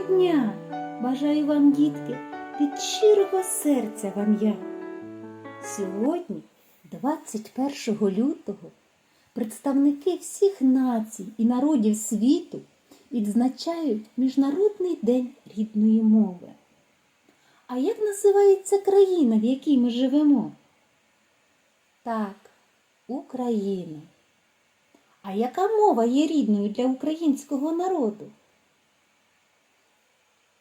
дня! Бажаю вам, дітки, від щирого серця вам я. Сьогодні, 21 лютого, представники всіх націй і народів світу відзначають Міжнародний день рідної мови. А як називається країна, в якій ми живемо? Так, Україна. А яка мова є рідною для українського народу?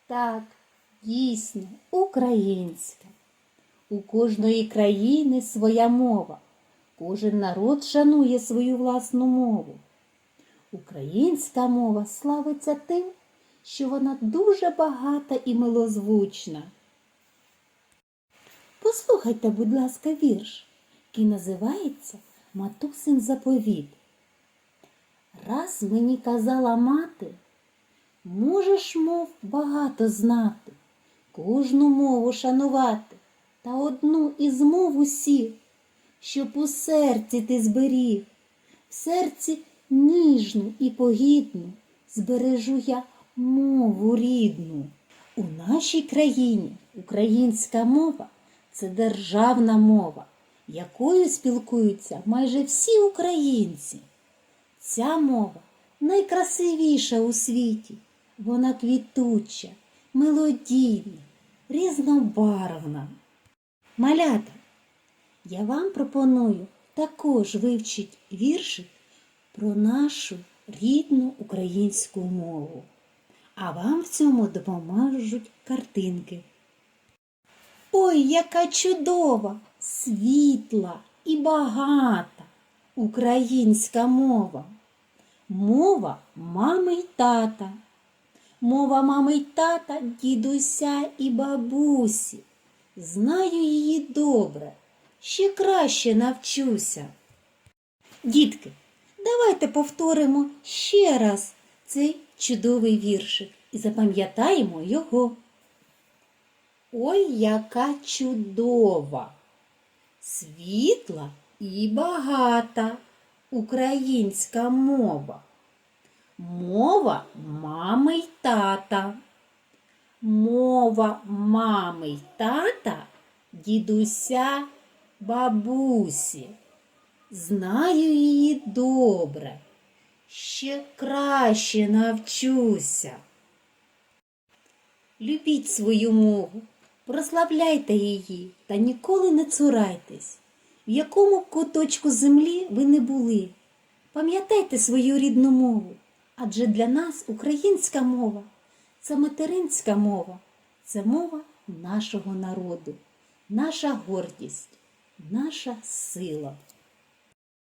Так, дійсно, українська. У кожної країни своя мова. Кожен народ шанує свою власну мову. Українська мова славиться тим, що вона дуже багата і милозвучна. Послухайте, будь ласка, вірш, який називається Матусин заповіт. Раз мені казала мати, можеш мов багато знати, кожну мову шанувати, та одну із мов усіх, щоб у серці ти зберіг, в серці ніжну і погідну збережу я мову рідну. У нашій країні українська мова це державна мова, якою спілкуються майже всі українці. Ця мова найкрасивіша у світі. Вона квітуча, мелодійна, різнобарвна. Малята, я вам пропоную також вивчити віршик про нашу рідну українську мову. А вам в цьому допоможуть картинки. Ой, яка чудова, світла і багата українська мова. Мова мами й тата. Мова мами й тата, дідуся і бабусі. Знаю її добре, ще краще навчуся. Дітки, давайте повторимо ще раз цей чудовий віршик і запам'ятаємо його. Ой, яка чудова, світла і багата українська мова. Мова мами й тата. Мова мами й тата, дідуся, бабусі. Знаю її добре, ще краще навчуся. Любіть свою мову, прославляйте її та ніколи не цурайтесь. В якому куточку землі ви не були. Пам'ятайте свою рідну мову, адже для нас українська мова це материнська мова, це мова нашого народу, наша гордість, наша сила.